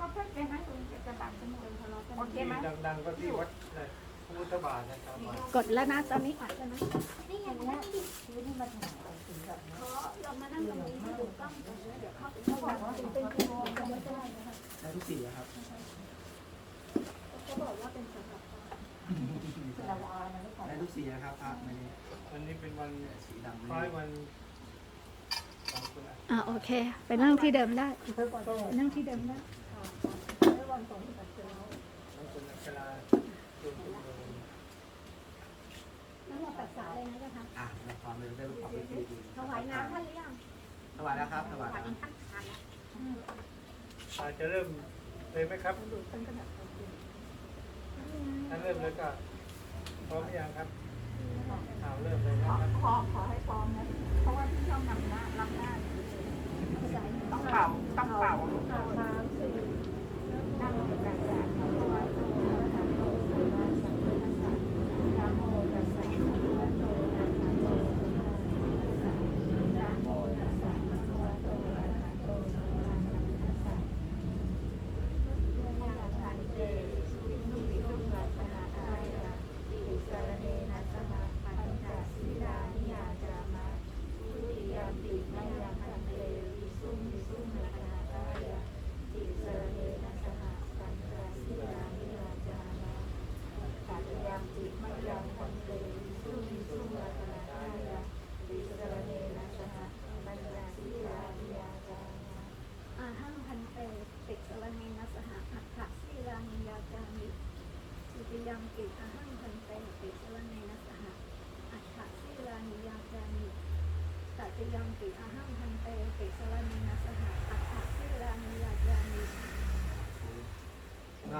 ก็เพื่อนแกนั่งตรงนี้จะบังสมุนทะเลาะกันโอเคไหมดังๆก็ที่วัดเลยพระพุทธบาทนะครับกดแล้วนะตอนนี้อัดแล้วนะนี่ไงนั่งดิคือนี่มาถ่ายเอาถึงแบบนี้ขอเรามานั่งตรงนี้ให้ดูกล้องก่อนนะเดี๋ยวเข้าไปเขาบอกว่าเป็นเป็นกิโลก็ไม่ได้นะคะได้ทุกสีครับเขาบอกว่าเป็นสำหรับเราเอาอะไรไม่ถ่ายได้ทุกสีนะครับพระวันนี้วันนี้เป็นวันสีดำคล้ายวันของคุณอะอ่าโอเค ไปนั่งที่เดิมได้เพื่อก่อนไปนั่งที่เดิมได้ไม่วั นั่นเราตัดสายเลยนะเจ้าค่ะอะความเร็วได้รู้ความวิธีดีถวายน้ำท่านหรือยังถวายแล้วครับถวายแล้วอาจจะเริ่มเลยไหมครับดูเป็นกระดาษถ้าเริ่มแล้วก็พร้อมหรือยังครับเอาเริ่มเลยนะครับขอขอให้พร้อมนะเพราะว่าที่ชอบนำหน้ารับหน้าต้องเป่าต้องเป่า นั่งอยู่กันแบบนะโมตัสสะภะคะวะโตอะระหะโตสัมมาสัมพุทธัสสะนะโมตัสสะภะคะวะโตอะระหะโตสัมมาสัมพุทธัสสะยะถาเตวิมุตติทุกขัสสะอายะติสรเนนะสหปัญจศีลานิยาจามะทุติยมปิมยังพันเตวิสุงวิสุงนะคาตายะติสรเนนะสหปัญจศีลานิยาจามะตัตยามปิมยังพันเตวิสุงวิสุงนะคาตายะติสรเนนะสหปัญจศีลานิยาจามะ อาหังพันเตติสรณีนัสหะอัฏฐสีลานิยาจามิสุติยังกิอาหังพันเตติสรณีนัสหะอัฏฐสีลานิยาจามิตติยังกิอาหังพันเตติสรณีนัสหะอัฏฐสีลานิยาจามิ นะ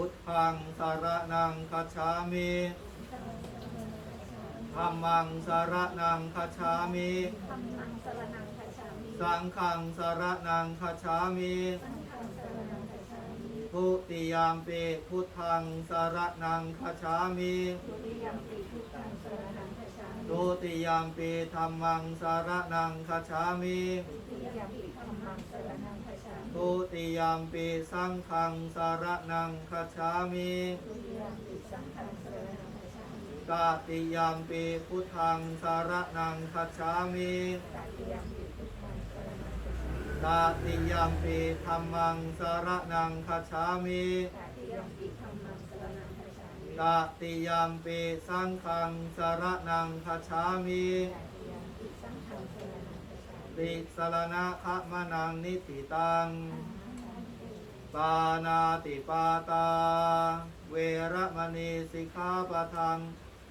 พุทธังสารนังคัจฉามิธัมมังสารนังคัจฉามิธรรมังสรนังคัจฉามิ สังฆังสารนังคัจฉามิสังฆังสรนังคัจฉามิทุติยามปิพุทธังสารนังคัจฉามิทุติยัมปิทุตังสรนังคัจฉามิทุติยามปิธรรมังสารนังคัจฉามิทุติยัมปิธรรมังสรนังคัจฉามิทุ ติยามปิสังฆังสารนังคัจฉามิทุติยัมปิสังฆังสรนังคัจฉามิกาติยามปิพุทธังสารนังคัจฉามิตติยัมปิทุตังสรนังคัจฉามิตาติยามปิธรรมังสารนังคัจฉามิตติยัมปิธรรมังสรนังคัจฉามิตาติยามปิสังฆังสารนังคัจฉามิตติยัมปิสังฆังสรนังคัจฉามิติสรณะขะมะนังนิติตัง ปานาติปาตา เวระมณีสิกขาปะทัง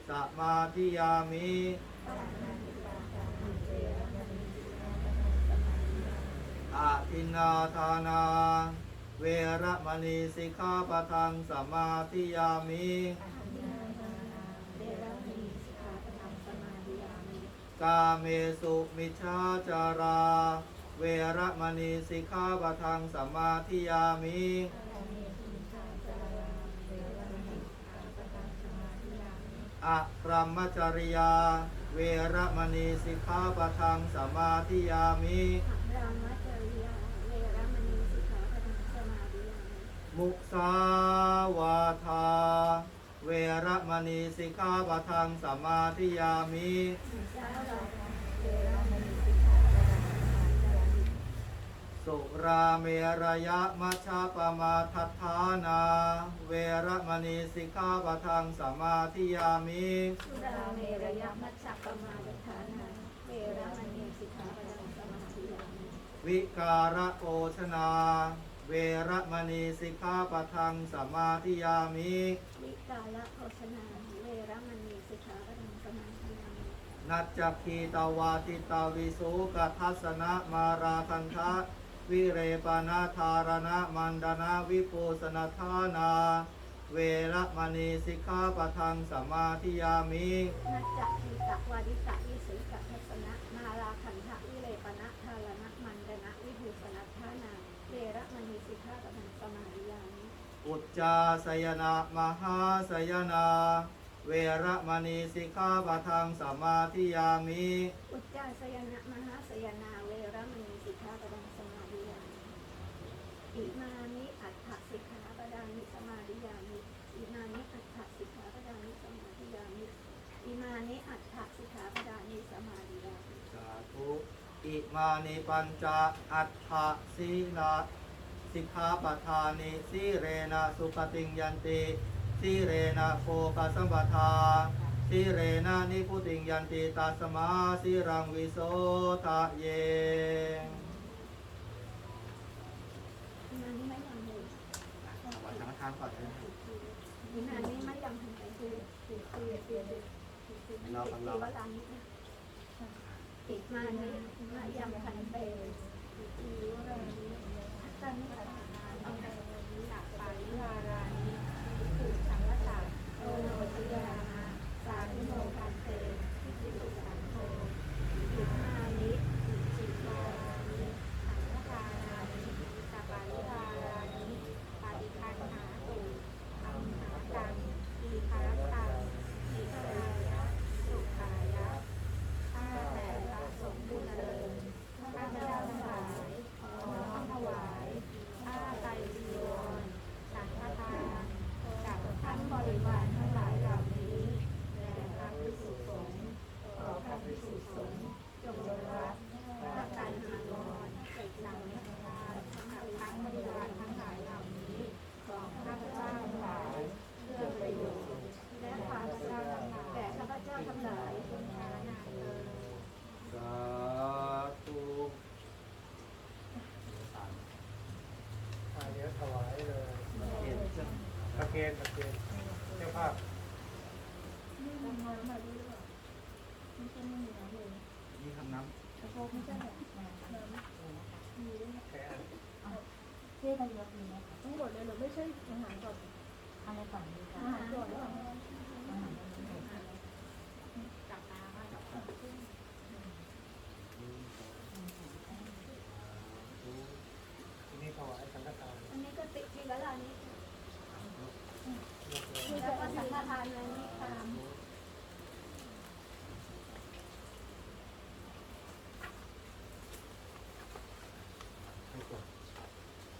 สมาธิยามิอาทินนาทานา เวระมณีสิกขาปะทังสมาธิยามิเดรัมณีสิกขาปะทังสมาธิยามิกาเมสุมิชฌาจารา เวระมณีสิกขาปะทังสมาธิยามิอะพรหมจริยา เวระมณีสิกขาปะทังสมาธิยามิหังสมาธิยามิมุสาวาทา เวระมณีสิกขาปะทังสมาธิยามิสาวาทาเวรมณีสิกขาปะทังสมาธิยามิ สุราเมรยะมัชฌะปมาทัฏฐานา เวระมณีสิกขาปะทังสมาธิยามิสุราเมรยมัชฌะปมาทฐานา เวรมณีสิกขาปะทังสมาธิยามิวิการะโภชนา เวระมณีสิกขาปะทังสมาธิยามิ วิกาละโภชนาเวรมณีสิกขาปะทังสมาธิยามินัจจคีตาวาติตาวิสุกัทัสสนะมาราคันทะ วิเรปนาธารณะมันดนาวิปูสนทานา เวระมณีสิกขาปะทังสมาธิยามินัจจทีตะวาดิตะวิสุกะทัสนะนาราคันทะวิเลปนะทารณะมันดนะวิภูสนัทธานา เวระมณีสิกขาปะทังสมาธิยามิ อุจจาสยนะมหาสยนาเวระมณีสิกขาปะทังสมาธิยามิอุจจาสยนะมหาสยนาเวระมณีสิกขาปะทังสมาธิยามิอิมานิอัฏฐสิกขาปะดานิสมาธิยามิอิมานิอัฏฐสิกขาปะดานิสมาธิยามิอิมานิอัฏฐสิกขาปะดานิสมาธิยามิ สาธุ อิมานิปัญจอัฏฐสีลาสิกขาปทานิสีเรนะสุปฏิงยันติสีเรนะโภคสัมปทาสีเรนะนิพุติงยันติตัสมาสีรังวิโสทะเยอิมานิไม่ยังเลยถวายสังฆทานก่อนเลยนะอิมานิไม่ยังทำไปคือคือคือคือคือคือคือวลานินะ ติมานิไม่ยังทันเตอิวรานิอัตตานิอัตตานานิสักปาริวารานิสุสังวตาโนโนติยามาสาธุโมกันเตทิสิสุสังโฆอิมานิอิจิวารานิสังฆทานานิสัพปาริวารานิปาริคันหาตุอัมหากังอีคารตังอีคารายะสุขายะ ข้าแต่พระสงฆ์ผู้เจริญข้าพเจ้าทั้งหลายขอน้อมถวายผ้าไตรจีวรสังฆทานกับทั้งบริวารทั้งหลายเหล่านี้แด่พระภิกษุสงฆ์ขอพระภิกษุสงฆ์จงรับพระไตรจีวรสังฆทานกับทั้งบริวารทั้งหลายเหล่านี้ของข้าพเจ้าทั้งหลายเพื่อประโยชน์และความสุขแก่ข้าพเจ้าทั้งหลายจงชานาเถิด สาธุ อ่าเดี๋ยวถวายเลย เห็นจ้ะ ตะเก ณฑ์ตะเกณฑ์เจ้าภาพนี่ทำน้แค่อันเชื่อกันเยอะดีไหมคะทั้งหมดเลยหรอไม่ใช่อาหารก่อนอะไรก่อนดีคะอาหารก่อนหรือเปล่า อาหารก่อนดีค่ะ จับตาว่าจับตา ทีนี้ถวายสังฆทาน อันนี้ก็ติดทีละลานี้ ยกเลย แล้วก็สังฆทานอันนี้ตาม ให้กด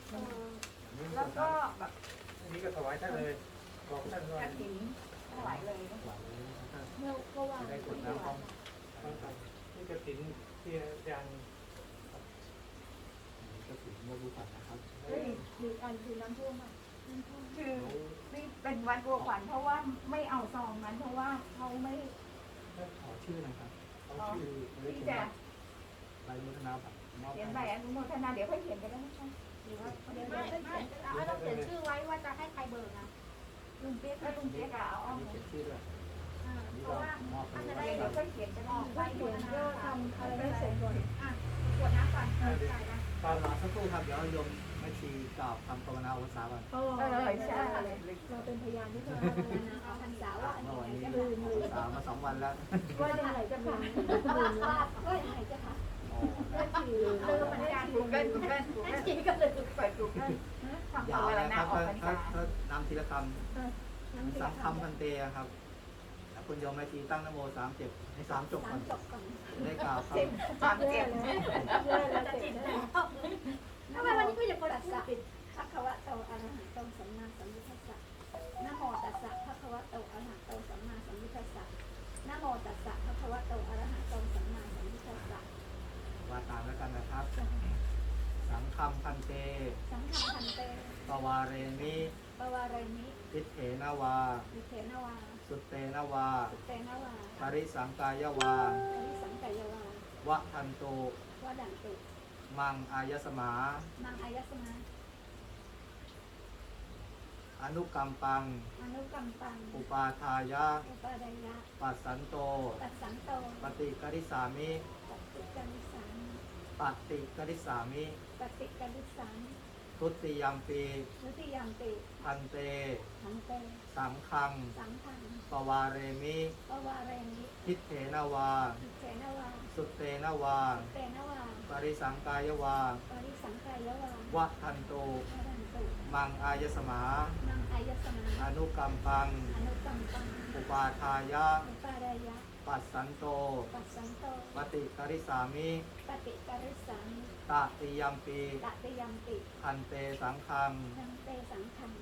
เอ่อ อันนี้ แล้วก็แบบ อันนี้ก็ถวาย ท่านเลยบอกท่านว่ากระถิ่นถวายเลยถวายเลยนะครับเมื่อก็วางจะได้กดน้ำพร้อมต้องทำนี่กระถิ่นที่อาจารย์ก็ถึงเมื่อรู้ก่อนนะครับเฮ้ยคืออันคือน้ำท่วมอะคือนี่เป็นวันบัวขวัญเพราะว่าไม่เอาซองนั้นเพราะว่าเขาไม่ขอชื่อนะครับเขาชื่อไม่ได้ที่เขียจะนใบมุทนาบัตรมอบเขียนใบให้อนุโมทนาเดี๋ยวค่อยเขียนกันได้ไหมคะ หรือว่าเดี๋ยวไม่ไม่เอาเราเขียนชื่อไว้ว่าจะให้ใครเบิกอะลุงเปี๊ยกถ้าลุงเจ๊กอะเอาอัเอานนี้เขียนชื่อด้วยอ่าอันนี้เพก็ราะว่ามอบให้จะเลได้ยเดี๋ยวค่อยเขียนกันออกไปไปเขียนก็ทำอะไรไม่เสร็จก่อนอะกวดน้ำก่อนใส่นะตอนรอสักครู่ครับเดี๋ยวโยมแม่ชีกล่าวคำภาวนาอุปสาก่อนเออเออใช่เราเป็นพยานที่เธอเอาพรรษาว่าอันเมื่อวันนี้นี้จะลืมลืมสามมาสองวันแล้วว่ายังไงจะลืมลืมว่ายังไงจะคะ อ๋อก็คือลืมมันการกูเกิลกูเกิลกูเกิลจีก็เลยเปิดกูเกิลทำยาภาววนะนาครับออกพรรษาถ้านำทีละคำสังคำพันเตะครับแล้วคุณโยมแม่ชีตั้งนโมสามเจ็ดให้สามจบก่อนจบก่อนจะได้กล่าวคเจ็บสามเจ็บจะจิตแล้วทำไมวันนี้ก็ยังตัสสะภะคะวะโตอระหะโตสัมมาสัมพุทธัสสะนะโมตัสสะภะคะวะโตอระหะโตสัมมาสัมพุทธัสสะนะโมตัสสะภะคะวะโตอระหะโตสัมมาสัมพุทธัสสะ ว่า ตามแล้วกันนะครับ สังคำพันเต สังฆพันเตปวาเรมิปวารณิทิเถนวา วิเทนวาสุตเตนวาสุเตนวาปริสังกายวาอริสังกายวาวะทันโต วดันตุมังอายสมา มังอายสมาอนุกรรมปัง อนุกรรมปังอุปาทายะ อุปาดายะปัสสันโต ตัดสันโตปฏิกริสามิตัดติกานิสามิสปฏิกริสามิ ปฏิกันิสังทุติยมปีนุติยัมปิพันเตทังเตสังคัง สังฆังปวาเรมิ ปวาเรมิทิเถนวา อิเทนวาสุเตนวา เตนวาปริสังกายวาปริสังกายวาวะทันโตวรันตุมังอายสมา นังอายสมาอนุกรรมปัง อนุกัมปังอุปาทายะอุปารายะ ปัสสันโต ปัสสันโต ปฏิกริสามิปฏิกริสังตติยมปีตติยัมปิพันเตสังคังทังเตสังฆัง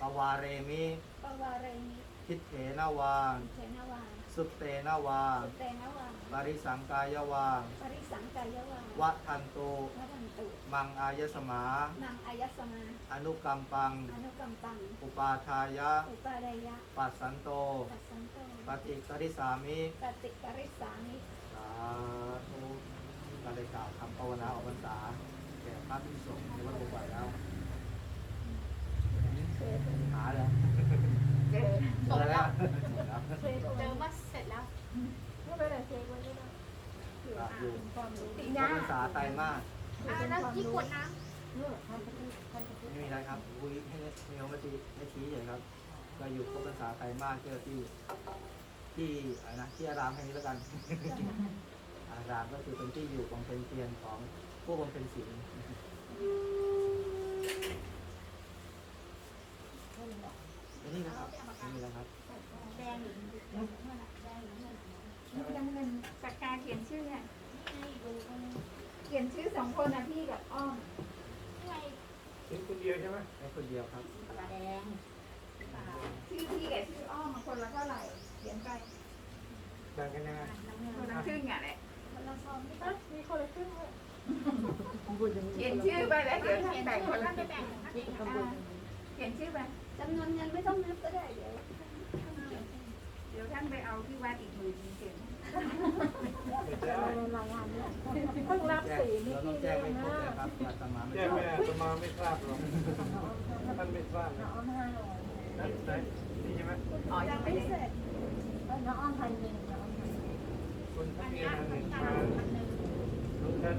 ปวาเรมิปวาเรมิทิเถนวาอิเทนวา สุเตนวา สุเตนวาปริสังกายวา ปริสังกายวาวะทันโตวรันตุมังอายสมานังอายสมาอนุกรรมปัง อนุกัมปัง อุปาทายะ อุปารายะปัสสันโต ปัสสันโตปฏิกริสามิ ปฏิกริสามิสาธุเราได้กล่าวคำภาวนาออกพรรษาแก่พระภิกษุสงฆ์ในวัดบุกไหวแล้ว หาเลยเจอเจอแล้ว เจอว่าเสร็จแล้วไม่เป็นไรเช็คไว้ด้วยนะครับอยู่ความรู้ติอญาอกพรรษาไตรมาสอ่าแล้วที่ขวดน้ไม่มีอะไรครับคุยให้ให้เขามาชี้ให้ชี้เฉยครับ ก็อยู่ครบพรรษาไตรมาสเจอที่ ที่อะไรนะที่อารามแห่งนี้แล้วกัน อารามก็คือเป็นที่อยู่ของเป็นเทียนของผู้บำเพ็ญศีลอันนี้นะครับไม่มีแล้วครับำแดงหรือแดงนั่นแหละแดงหรือนั่น นี่ยังเงินปากกาเขียนชื่อเนี่ยให้ดูตรงนี้เขียนชื่อสองคนนะพี่กับอ้อมไงเห็นคนเดียวใช่ไหมแค่คนเดียวครับปากกาแดงปากชื่อพี่กับชื่ออ้อมมาคนละเท่าไหร่เขียนไปแบ่งกันยังไงน้ำเงินคนละครึ่งอะแหละคนละซองไม่เอ้ยมีคนละครึ่งเลยเขียนชื่อไปแล้วเดี๋ยวท่านแบ่งคนละไปแบ่งนะอ่าเขียนชื่อไปจำนวนเงินไม่ต้องนับก็ได้เดี๋ยว เดี๋ยวท่านไปเอาที่วัดอีกหมื่นเขียนไม่ได้รายงานเนี่ยเพิ่งรับแจ้งสีนี่เราต้องแจ้งไม่ครบเลยครับอาตมาไม่แจ้งทราไม่บอาตมาไม่ทราบหรอกท่านไม่ทราบนะนั่นไหนนี่ใช่ไหมอ๋อยังไม่ได้น้องอ้อมพันหนึ่งน้องคนทะอันเบีนี้ยนอันหนึ่งตามาพันหนึ่งแล้วท่าน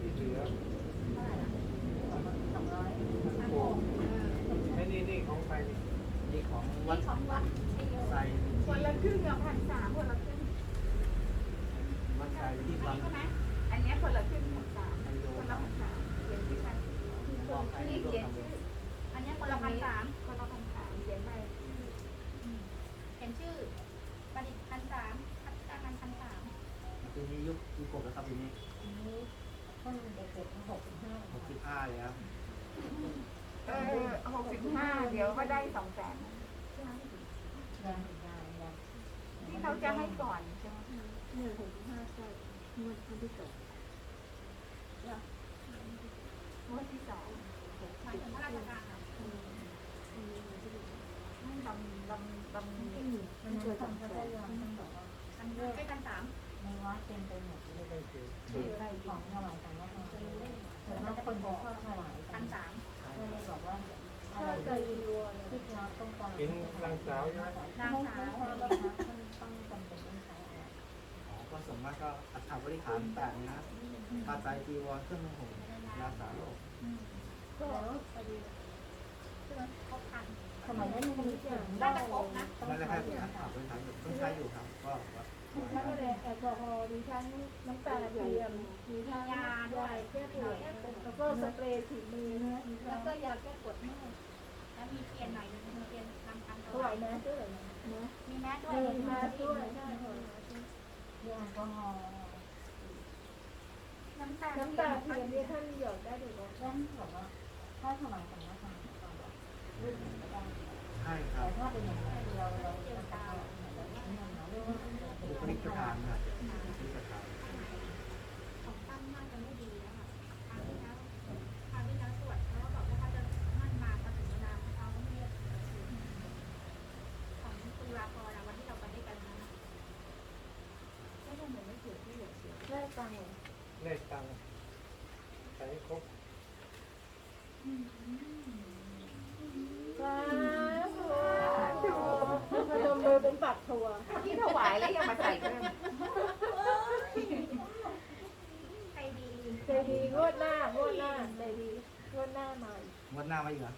ที่เหลือเท่าไหร่ละสองร้อยพันหกไอ้นี่นี่ของใครนี่นี่ของวัดนี่ข คนละครึ่งอะพันสามคนละครึ่งวัดไซที่วังใช่ไหมอันเนี้ยคนละครึ่งพันสามคนละพันสามเขียนชื่อไปมอบให้นี่ร่วเขียนชื่ออันนี้คนละพันสามคนละพันสามเขียนไปเห็นชื่อประดิษฐ์พันสามพัฒนาการพันสามปีนี้ยุคยุคกบแล้วครับปีนี้นี้นเด็กๆหกสิบห้าหกสิบห้าเลยครับเออหกสิบห้าเดี๋ยวก็ได้สองแสน เขาจะให้ก่อนใช่ไหมหนึ่งหกห้าใช่เงินคนที่สองงวดที่สองหมายถึงข้าราชการอะลำลำลำมันเคยทำก็ได้ยังต้องบอกว่าอันนี้ไม่พันสามในวัดเต็มไปหมดเลยคืออะไรของถวายสังฆทานส่วนมากคนเขาชอบถวายกัพันสามเลยบอกว่า เราต้องการเห็นนางสาวใช่ไหมนางสาวต้องจำเป็นต้องใช้อะไรอ๋อก็ส่วนมากก็อัฐบริขารแปดนะผ้าไตรจีวรเครื่องนุ่งห่มยาสาโรคก็พอดีใช่ไหมครบพันสมัยนั้นมันมีอย่างน่าจะครบนะนั่นแหละครับอัฐบริขารอยู่ต้องใช้อยู่ครับก็ว่าทั้งแอลกอฮอล์มีทั้งน้ำตาเทียมมีทั้งยาด้วยแก้ปวดแล้วก็สเปรย์ฉีดมือนะแล้วก็ยาแก้ปวดเมื่อย แล้วมีเทียนหน่อยนึงมีเทียนทำพันถวายแมสด้วยนะมีแมสด้วยมีมาด้วยแอลกอฮอล์น้ำตาน้ำตาเทียมนี่ท่านหยดได้หรือเปล่าท่านบอกว่าถ้าสมัยงฆทานก่อนรุ่นก็ได้ ใช่ครั แต่ บ ถ้าเป็นอย่างนี้เราเราจะตาเรื่อง บุคลิกทานนะบุคลิกทาน ของตั้งน่าจะไม่ดีแล้วค่ะคราวที่แล้วคราวที่แล้วตรวจเขาก็บอกว่าเขาจะมั่นมาพอถึงเวลาเขาไม่เรียกของตุลาพรวันที่เราไปด้วยกันนะ ไม่ต้องเหมือนไม่เสียที่เหลือ เสียได้ตังค์ได้ตังค์ใช้ครบสาธุพนมมือเป็นปักทัวที่ถวายแล้วยังมาใส่เพิ่มเจดีย์งวดหน้างวดหน้าเจดีย์งวดหน้ามาอีกงวดหน้ามาอีกเหรอ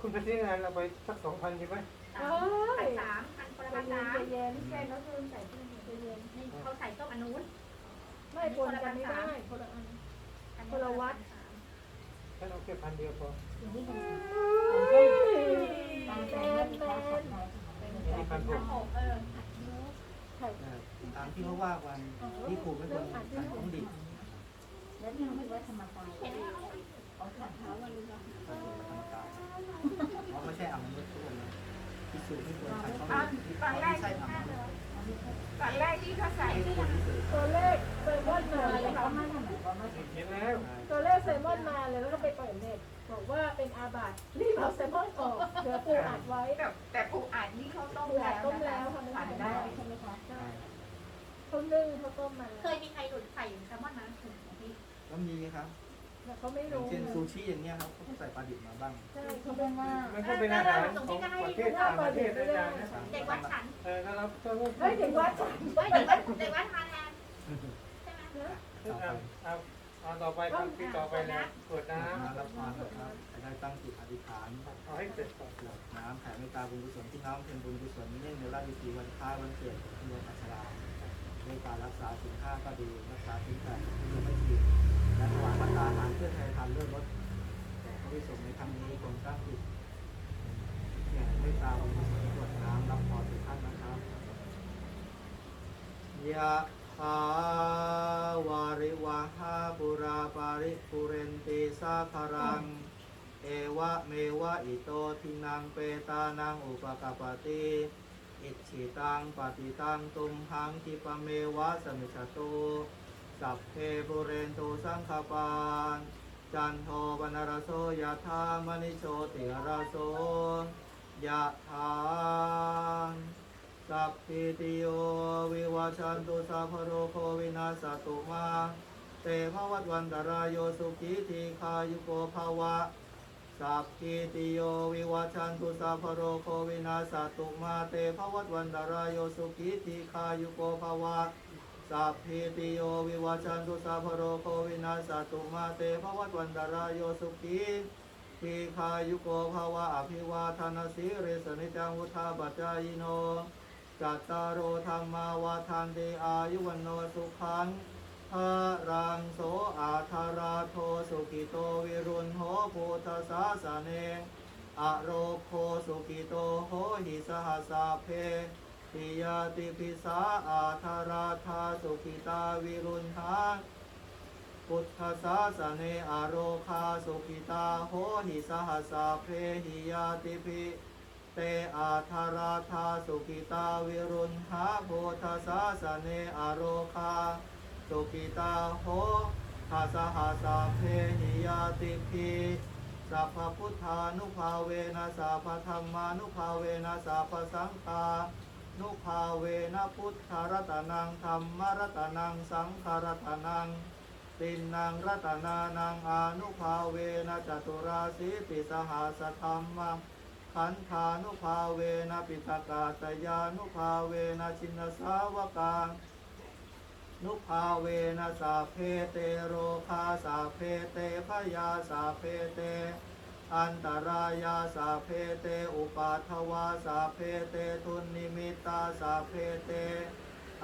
คุณไปที่งานเราไปสักสองพันดีไหมเอ้พันยสามพันคนละใจพันเย็สานมใจเย็นแค่น้องคืนใส่ที่ ใจเย็นนี่เขาใส่ส้มอันนู้นไม่ปนกันไม่ได้คนละอันคนละวัดฉันเอาแค่พันเดียวพอแมนแมนนี่พันหพักนหกเออใช่เออตามที่เขาว่ากันที่ครูไม่ควรขันของดิบแล้วนี่ไม่ไว้ธรรมกายเห็นไหมเอาขันเท้าวันนี้นะก็คือธรรมกายเพราะไม่ใช่อ่างมนุษย์ทุกคนนะพิสูจน์ไม่ควรขันของอะดิบที่ตอนแรไม่กใช่อ่างมนุษย์ ตอนแรกที่เขาใส่ตัวเลขเซมอนมาเลยเขามาทำไมเขามาเห็นแล้วตัวเลขเซมอนมาเลยแล้วก็ไปเปิดเน็ตบอกว่าเป็นอาบัติรีบเอาเซมอนออกเดี๋ยวปูอัดไว้แต่แต่ปูอัดนี่เขาต้มปูอัดแล้วต้มแล้วทำไม่ผ่านได้ใช่ไหมคะใช่เขานึ่งเขาต้มมาเคยมีใครหลุดใส่แซลมอนมาถึงของพี่ก็มีครับ แต่เขาไม่อย่างรู้เช่นซูชิอย่างเงี้ยครับเขาก็ใส่ปลาดิบมาบ้างใช่เขาเขาเป็นว่า มันก็เป็นอาหารของประเทศต่างประเทศอาจารย์นะเด็กวัดฉันเออถ้าเราต้องไม่ถึงว่าฉันเฮ้ยเด็กวัดเด็กวัดทานแทนใช่ไหมเอาเอาเอาต่อไปครับที่ต่อไปแล้วตรวจน้มารับทานนะครับจะได้ตั้งจิตอธิษฐานำเอาให้เสร็จก่อนหลับน้ำแผ่เมตตาบุญกุศลที่น้ำเพ็ญบุญกุศลเนื่องในราชพิธีวันคล้ายวันเกิดของคุณโยมอัชราด้วยการรักษาสินค้าก็ดีรักษาสินแปดของคุณโยมไม่ผิดและถวายพัตตาหารเพื่อไทยทานเลือดลดแต่พระวิสงในครั้งนี้คงตั้งจิตแผ่เมตตาบุญกุศลตรวจน้ำรับพรทุกท่านนะครับยะถาวาริวหาปุราปาริปุเรนติสาคารัง เอวะเมวะอิโตทินังเปตานังอุปกปปติอิชิตังปฏิตังตุมหังคิปเมวะสมิชตุ สัพเพปุเรนตุสังคปานจันโทปนรโสยะธามณิโชติรโสยะธาสัพพิติโยวิวัชันตุสัพพโรโควินาสตุมาเตภวัตวันตรายโยสุขีทีคายุโกภาวะสัพพิติโยวิวัชันตุสัพพโรโควินาสตุมาเตภวัตวันตรายโยสุขีทีคายุโกภาวะ สัพพิติโยวิวัชันตุสัพพโรโควินาสตุมาเตภวัตวันตรายโยสุขีทีคายุโกภาวะอภิวาทานาสิริสนิจังวุธาปัจจายโนจัตตารโอธรรมาวาทานเตอายุวันโนสุขังทารังโสอาธาราโทสุกิโตวิรุณโหพุทสาสเนอโรโคสุกิโตโหหิสหัสาเพ ติยาติพิสาอาธาราธาสุกิตาวิรุณหาพุทธสาสเนอโรคาสุกิตาโหหิสหัสาเพหิยาติพิเตอาธาราธาสุกิตาวิรุณหาพุทธสาสเนอโรคาสุกิตาโหทาสหัสาเพหิยาติพีสัพพพุทธานุภาเวนะสัพพธรรมานุภาเวนะสัพพสังฆา นุภาเวนะพุทธรัตนังธรรมรัตนังสังฆรัตนังตินนางรัตนานังอนุภาเวนะจตุราสีติสหัสธรรมังขันธานุภาเวนะปิตากาตยานุภาเวนะชินสาวกังนุภาเวนะสาเพเตโรคาสาเพเตพยาสาเพเต อันตรายาสาเพเตอุปาทวาสาเพเตทุนนิมิตาสาเพเต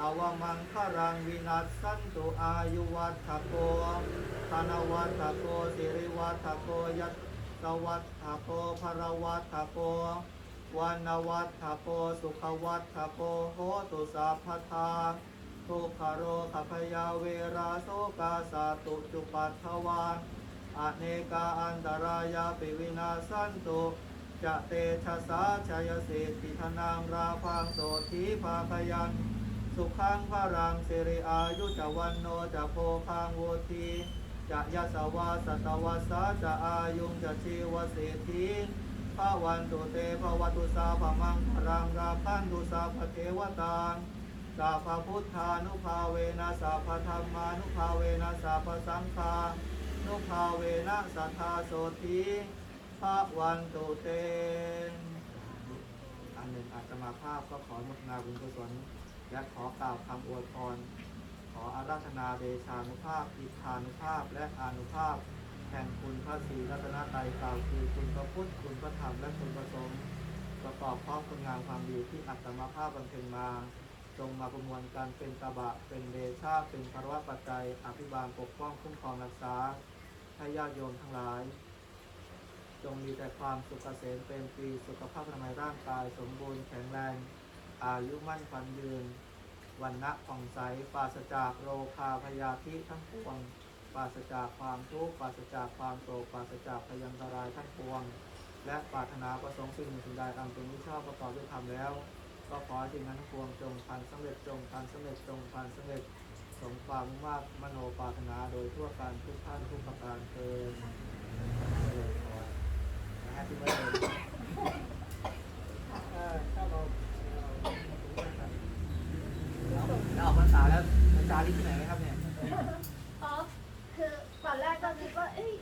อวมังครังวินัสสันตุอายุวัฏโกธนวัฏโกสิริวัฏโกยัตวัฏโกภรวัฏโกวันวัฏโกสุขวัฏโกโหตุสัพพทาทุกขโรขพยาเวราโสกาสาตุจุปัทวา อเนกาอันตรายาปิวินาสันตุจะเตชะสาชยสิทธิธนางราพังโสธีภาคยันสุขังพระรังสิริอายุจวันโนจะโพคังโวทีจะยะสวาสตวัสสาจะอายุงจะชีวเศรษฐีภาวันตุเตภวตุสาภมังพรังราพันตุสาภเทวตาสัพพุทธานุภาเวนะสัพธรรมานุภาเวนะสัพพสังฆา นุภาเวนะสัทธาโสธีพระวันตุเตนอันหนึ่งอาจจะมาภาพก็ขอมุทนาบุญกุศลและขอกล่าวคำอวยพร ขออาราธนาเดชานุภาพ อิทธานุภาพ และอานุภาพ แห่งคุณพระศรีรัตนตรัยกล่าวคือคุณพระพุทธ คุณพระธรรม และคุณพระสงฆ์ประกอบพร้อมคุณงามความดีที่อัตมาภาพบำเพ็ญมา จงมาประมวลกันเป็นตบะ เป็นเดชาเป็นภรวะปัจจัย อภิบาลปกป้องคุ้มครองรักษา ให้ญาติโยมทั้งหลาย จงมีแต่ความสุขเกษมเป็นปีสุขภาพทางร่างกายสมบูรณ์แข็งแรง อายุมั่นขวัญยืนวันณะผ่องใสปราศจากโรคาพยาธิทั้งปวงปราศจากความทุกข์ปราศจากความโศกปราศจากพยันตรายทั้งปวง และปรารถนาประสงค์สิ่งหนึ่งสิ่งใดอันเป็นที่ชอบประกอบด้วยธรรมแล้ว ก็ขอให้สิ่งนั้นทั้งปวงจงพันสำเร็จจงพันสำเร็จจงพันสำเร็จ สมความมุ่งมั่นมโนปรารถนาโดยทั่วกันทุกท่านทุกประการเทินนะฮะที่ไม่เลยถ้าถ้าเราเราถึงจะตัดแล้วออกพรรษาแล้วอาจารย์ที่ไหนไหมครับเนี่ยอ๋อคือตอนแรกก็คิดว่าเอ้ย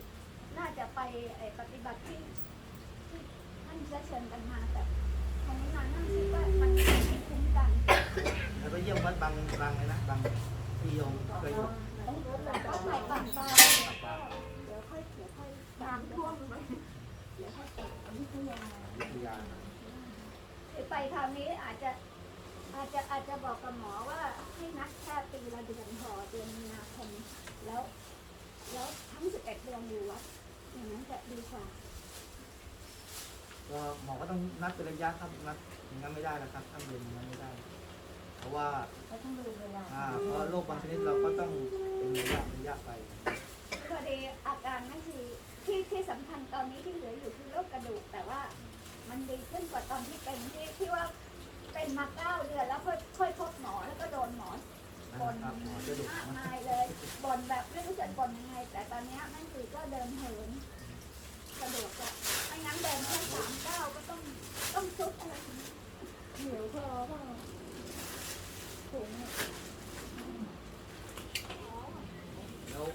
น่าจะไปไอ้ปฏิบัติที่ที่ท่านจะเชิญกันมาแต่ครั้งนี้มานั่งคิดว่ามันไม่คุ้มกันแล้วไปเยี่ยมวัดบางบางเลยนะบาง ที่โยมเคยยู่ต้องใส่ปากตาปากปาเดี๋ยวค่อยเดี๋ยวค่อยตามท่วมไปเดี๋ยวค่อยเปิดอยุธยาวิทยาไปคราวนี้อาจจะอาจจะอาจจะบอกกับหมอว่าให้นัดแค่ปีละเดือนพอเดือนมีนาคมแล้ว แล้วทั้งสิบเอ็ดเดือนอยู่วัดอย่างนั้นจะดีกว่าก็หมอก็ต้องนัดเป็นระยะครับนัดอย่างนั้นไม่ได้นะครับถ้าเดือนงนั้นไม่ได้ ราะว่าเขาต้องดูเวลาอ่าเพราะโรคบางชนิดเราก็ต้องเป็นระยะระยะไป พอดีอาการนั่นคือที่ที่สำคัญตอนนี้ที่เหลืออยู่คือโรคกระดูก แต่ว่ามันดีขึ้นกว่าตอนที่เป็นที่ที่ว่าเป็นมาเก้าเดือนแล้วค่อยค่อยพบหมอแล้วก็โดนหมอนะบ่นครับหมอจะดุ มากนะมายเลยบ่นแบบไม่รู้จะบ่นยังไง แต่ตอนเนี้ยนั่นคือก็เดินเหินสะดวกอะไม่งั้นเดินแค่สามเก้าวก็ต้องต้องซุดอะไรอย่างเงี้ยเหนียวพอเปล่าถุงเนี่ย แล้ว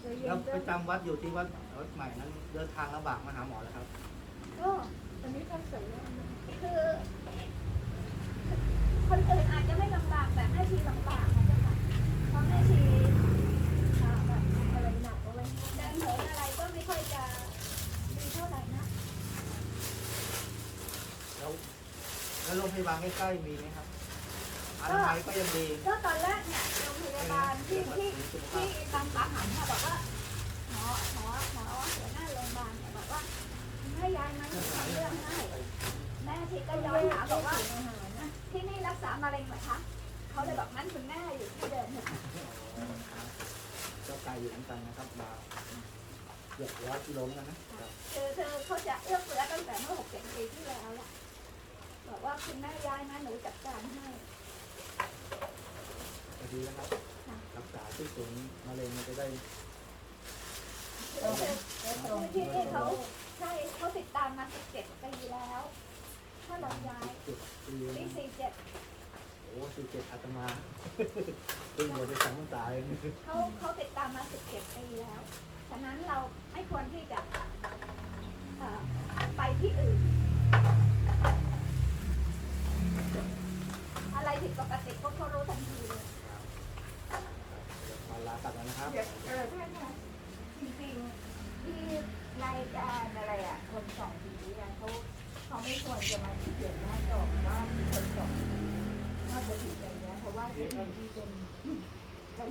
เดี๋ยวเย็ แล้วนไปจะจำวัดอยู่ที่วัดวัดใหม่นั้นเดินทางลำบากมาหาหมอแล้วครับ ก็อันนี้ต้องใส่แล้วนะคือคนอื่นอาจจะไม่ลำบากแต่แม่ชีลำบากนะเจ้าค่ะเพราะแม่ชีอ่าแบบอะไรหนักอะไรเดินเหินอะไรก็ไม่ค่อยจะดีเท่าไหร่นะแล้วแล้วโรงพยาบาลใกล้ๆมีไหมครับอนามัยก็ยังดีก็ตอนแรกเนี่ยโรงพยาบาลที่ที่ที่บางปะหันค่ะบอกว่า ให้ยายมันทำเรื่องให้แม่ทีก็ย้อนหาบอกว่าอาหารนะที่นี่รักษามะเร็งเหรอคะเขาเลยบอกนั้นคุณแม่อยู่ที่เดิมเถอะก็ไกลอยู่เหมือนกันนะครับมาเกือบร้อยกิโลเหมือนกันนะครับคือคือเขาจะเอื้อเฟื้อตั้งแต่เมื่อหกเจ็ดปีที่แล้วละบอกว่าคุณแม่ย้ายนะหนูจัดการให้ก็ดีนะครับรักษาที่ศูนย์มะเร็งมันจะได้คือคือ ที่นี่เขาใช่เขาติดตามมาสิบเจ็ดปีแล้วถ้าเราย้ายจุดปีปีสี่เจ็ดโอ้สี่เจ็ดอาตมาเพิ่งหมดไปสองพรรษาเองเขาเขาติดตามมาสิบเจ็ดปีแล้ว ฉะนั้นเราไม่ควรที่จะไปที่อื่น อะไรผิดปกติพวกเขารู้ทันทีเลยมาลากลับแล้วนะครับเดี๋ยวเออท่านคะ จริงๆที่รายการอะไรอะ คนสองผีเนี่ยเขาเขาไม่ควรจะมาเขียนหน้าจอว่ามีคนสองน่าจะผิดอย่างเงี้ยเพราะว่าที่เป็นที่เป็นกะ